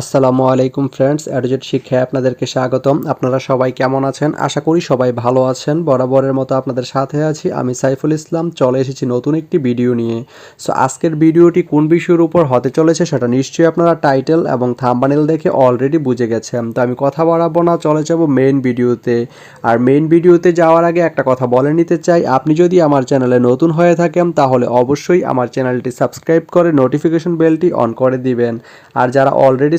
আসসালামু আলাইকুম ফ্রেন্ডস, অ্যাডজেট শিক্ষায় আপনাদেরকে স্বাগতম। আপনারা সবাই কেমন আছেন? আশা করি সবাই ভালো আছেন। বরাবরের মতো আপনাদের সাথে আছি আমি সাইফুল ইসলাম। চলে এসেছি নতুন একটি ভিডিও নিয়ে। সো আজকের ভিডিওটি কোন বিষয়ের উপর হতে চলেছে সেটা নিশ্চয়ই আপনারা টাইটেল এবং থাম্বানেল দেখে অলরেডি বুঝে গেছেন। তো আমি কথা বাড়াবো না, চলে যাব মেইন ভিডিওতে আর মেইন ভিডিওতে যাওয়ার আগে একটা কথা বলে নিতে চাই। আপনি যদি আমার চ্যানেলে নতুন হয়ে থাকেন, তাহলে অবশ্যই আমার চ্যানেলটি সাবস্ক্রাইব করে নোটিফিকেশন বেলটি অন করে দিবেন। আর যারা অলরেডি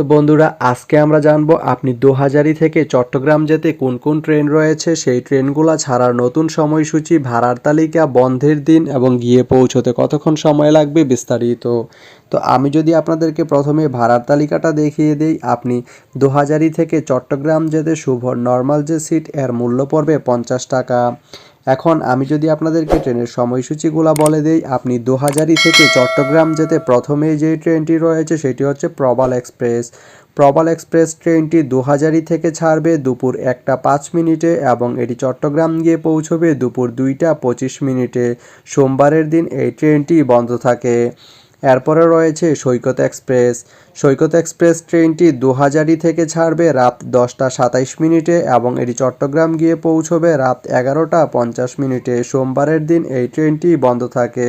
তো বন্ধুরা, আজকে আমরা জানব আপনি দোহাজারি থেকে চট্টগ্রাম যেতে কোন কোন ট্রেন রয়েছে, সেই ট্রেনগুলো ছাড়ার নতুন সময়সূচি, ভাড়ার তালিকা, বন্ধের দিন এবং গিয়ে পৌঁছতে কতক্ষণ সময় লাগবে বিস্তারিত। তো আমি যদি আপনাদেরকে প্রথমে ভাড়ার তালিকাটা দেখিয়ে দিই, আপনি দোহাজারি থেকে চট্টগ্রাম যেতে শুভ, নর্মাল যে সিট, এর মূল্য পড়বে পঞ্চাশ টাকা। এখন আমি যদি আপনাদেরকে ট্রেনের সময়সূচিগুলো বলে দেই, আপনি দোহাজারি থেকে চট্টগ্রাম যেতে প্রথমে যে ট্রেনটি রয়েছে সেটি হচ্ছে প্রবাল এক্সপ্রেস। প্রবাল এক্সপ্রেস ট্রেনটি দোহাজারি থেকে ছাড়বে দুপুর একটা পাঁচ মিনিটে এবং এটি চট্টগ্রাম গিয়ে পৌঁছবে দুপুর দুইটা পঁচিশ মিনিটে। সোমবারের দিন এই ট্রেনটি বন্ধ থাকে। এরপরে রয়েছে সৈকত এক্সপ্রেস। সৈকত এক্সপ্রেস ট্রেনটি দোহাজারি থেকে ছাড়বে রাত দশটা সাতাইশ মিনিটে এবং এটি চট্টগ্রাম গিয়ে পৌঁছবে রাত এগারোটা পঞ্চাশ মিনিটে। সোমবারের দিন এই ট্রেনটি বন্ধ থাকে।